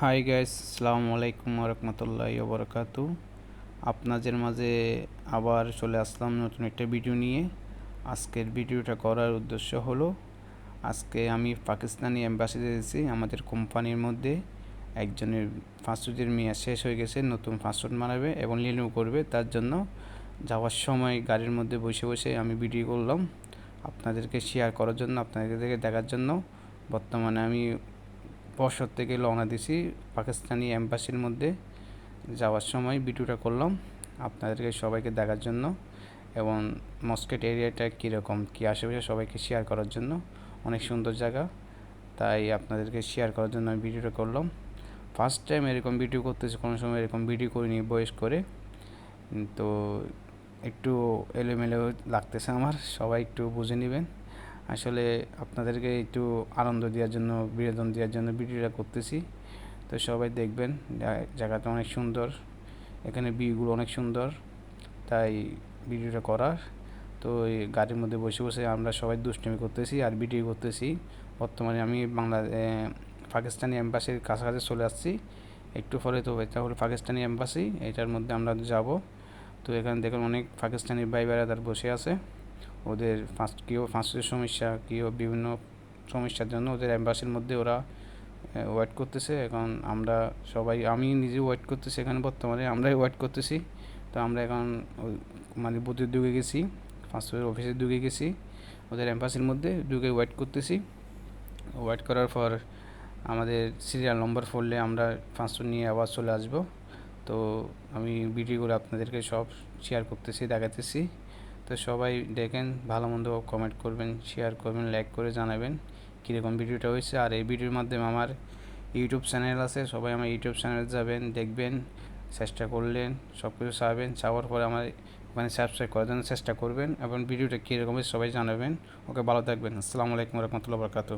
Hi guys আসসালামু আলাইকুম রহমতুল্লাহ বরকাতু আপনাদের মাঝে আবার চলে আসলাম নতুন একটা ভিডিও নিয়ে। আজকের ভিডিওটা করার উদ্দেশ্য হলো, আজকে আমি পাকিস্তানি অ্যাম্বাসিতে এসেছি আমাদের কোম্পানির মধ্যে। একজনের ফাস্টফুডের মেয়াদ শেষ হয়ে গেছে, নতুন ফাস্টফুড মানাবে এবং লিনিউ করবে, তার জন্য যাওয়ার সময় গাড়ির মধ্যে বসে বসে আমি ভিডিও করলাম। আপনাদেরকে শেয়ার করার জন্য, আপনাদেরকে দেখার জন্য। বর্তমানে আমি বছর থেকে রওনা দিছি পাকিস্তানি অ্যাম্বাসির মধ্যে। যাওয়ার সময় ভিডিওটা করলাম। আপনাদেরকে সবাইকে দেখার জন্য এবং মস্কেট এরিয়াটা কীরকম, কী আশেপাশে সবাইকে শেয়ার করার জন্য। অনেক সুন্দর জায়গা। তাই আপনাদেরকে শেয়ার করার জন্য আমি ভিডিওটা করলাম। ফার্স্ট টাইম এরকম ভিডিও করতেছি, কোনো সময় এরকম ভিডিও করিনি বয়স করে। তো একটু এলোমেলো লাগতেছে আমার, সবাই একটু বুঝে নেবেন। আসলে আপনাদেরকে একটু আনন্দ দেওয়ার জন্য, বিনোদন দেওয়ার জন্য ভিডিওটা করতেছি। তো সবাই দেখবেন জায়গাটা অনেক সুন্দর, এখানে ভিউগুলো অনেক সুন্দর, তাই ভিডিওটা করার। তো এই গাড়ির মধ্যে বসে বসে আমরা সবাই দুষ্টমি করতেছি আর ভিডিও করতেছি। বর্তমানে আমি বাংলা পাকিস্তানি এম্বাসির কাছাকাছি চলে আসছি। একটু পরে তো এটা হলো পাকিস্তানি এম্বাসি, এটার মধ্যে আমরা যাব। তো এখানে দেখুন অনেক পাকিস্তানি ভাই বেড়াদার বসে আছে। ওদের ফার্স্ট কেউ ফার্স্টের সমস্যা, কেউ বিভিন্ন সমস্যার জন্য ওদের অ্যাম্বাসির মধ্যে ওরা ওয়েট করতেছে। এখন আমরা সবাই, আমি নিজে ওয়েট করতেছি এখানে বর্তমানে, আমরাই ওয়েট করতেছি। তো আমরা এখন মানে বুথে ঢুকে গেছি ফার্স্টের অফিসে ঢুকে গেছি, ওদের অ্যাম্বাসির মধ্যে ঢুকে ওয়েট করতেছি। ওয়েট করার পর আমাদের সিরিয়াল নম্বর পড়লে আমরা ফার্স্ট নিয়ে আবার চলে আসব। তো আমি ভিডিওগুলো আপনাদেরকে সব শেয়ার করতেছি, দেখাতেছি। তো সবাই দেখেন, ভালো মন্দ কমেন্ট করবেন শেয়ার করবেন লাইক করে জানাবেন কীরকম ভিডিওটা হয়েছে। আর এই ভিডিওর মাধ্যমে আমার ইউটিউব চ্যানেল আছে, সবাই আমার ইউটিউব চ্যানেল যাবেন, দেখবেন, চেষ্টা করলেন সব কিছু চাবেন চাওয়ার পরে আমার ওখানে সাবস্ক্রাইব করার জন্য চেষ্টা করবেন এবং ভিডিওটা কীরকম সবাই জানাবেন। ওকে, ভালো থাকবেন। আসসালামু আলাইকুম রহমতুল্লাহ বরকাত